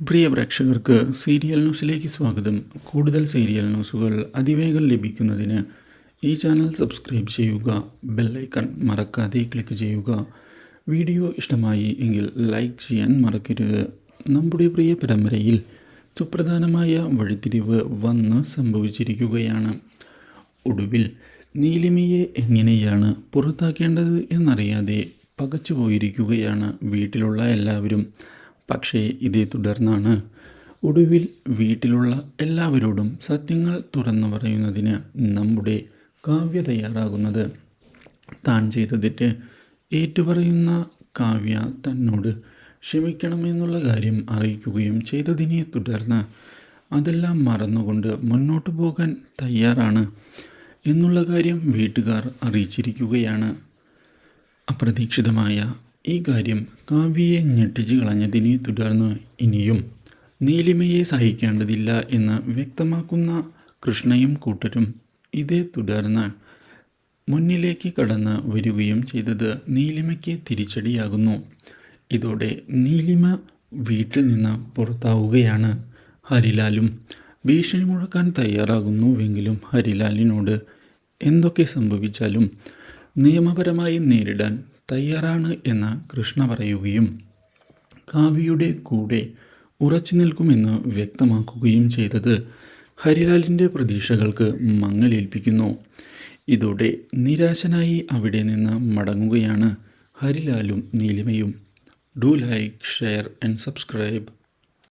പ്രിയ പ്രേക്ഷകർക്ക് സീരിയൽ ന്യൂസിലേക്ക് സ്വാഗതം. കൂടുതൽ സീരിയൽ ന്യൂസുകൾ അതിവേഗം ലഭിക്കുന്നതിന് ഈ ചാനൽ സബ്സ്ക്രൈബ് ചെയ്യുക ബെല്ലൈക്കൺ മറക്കാതെ ക്ലിക്ക് ചെയ്യുക. വീഡിയോ ഇഷ്ടമായി എങ്കിൽ ലൈക്ക് ചെയ്യാൻ മറക്കരുത്. നമ്മുടെ പ്രിയ പരമ്പരയിൽ സുപ്രധാനമായ വഴിത്തിരിവ് വന്ന് സംഭവിച്ചിരിക്കുകയാണ്. ഒടുവിൽ നീലിമയെ എങ്ങനെയാണ് പുറത്താക്കേണ്ടത് എന്നറിയാതെ പകച്ചു പോയിരിക്കുകയാണ് വീട്ടിലുള്ള എല്ലാവരും. പക്ഷേ ഇതേ തുടർന്നാണ് ഒടുവിൽ വീട്ടിലുള്ള എല്ലാവരോടും സത്യങ്ങൾ തുറന്നു പറയുന്നതിന് നമ്മുടെ കാവ്യ തയ്യാറാകുന്നത്. താൻ ചെയ്ത തെറ്റ് ഏറ്റുപറയുന്ന കാവ്യ തന്നോട് ക്ഷമിക്കണമെന്നുള്ള കാര്യം അറിയിക്കുകയും ചെയ്തതിനെ തുടർന്ന് അതെല്ലാം മറന്നുകൊണ്ട് മുന്നോട്ട് പോകാൻ തയ്യാറാണ് എന്നുള്ള കാര്യം വീട്ടുകാർ അറിയിച്ചിരിക്കുകയാണ്. അപ്രതീക്ഷിതമായ ഈ കാര്യം കാവ്യയെ ഞെട്ടിച്ചു കളഞ്ഞതിനെ തുടർന്ന് ഇനിയും നീലിമയെ സഹിക്കേണ്ടതില്ല എന്ന് വ്യക്തമാക്കുന്ന കൃഷ്ണയും കൂട്ടരും ഇതേ തുടർന്ന് മുന്നിലേക്ക് കടന്ന് വരികയും ചെയ്തത് നീലിമയ്ക്ക് തിരിച്ചടിയാകുന്നു. ഇതോടെ നീലിമ വീട്ടിൽ നിന്ന് പുറത്താവുകയാണ്. ഹരിലാലും ഭീഷണി മുഴക്കാൻ തയ്യാറാകുന്നുവെങ്കിലും ഹരിലാലിനോട് എന്തൊക്കെ സംഭവിച്ചാലും നിയമപരമായി നേരിടാൻ തയ്യാറാണ് എന്ന് കൃഷ്ണ പറയുകയും കാവ്യയുടെ കൂടെ ഉറച്ചു നിൽക്കുമെന്ന് വ്യക്തമാക്കുകയും ചെയ്തത് ഹരിലാലിന്റെ പ്രതീക്ഷകൾക്ക് മങ്ങലേൽപ്പിക്കുന്നു. ഇതോടെ നിരാശനായി അവിടെ നിന്ന് മടങ്ങുകയാണ് ഹരിലാലും നീലിമയും. Do like share and subscribe.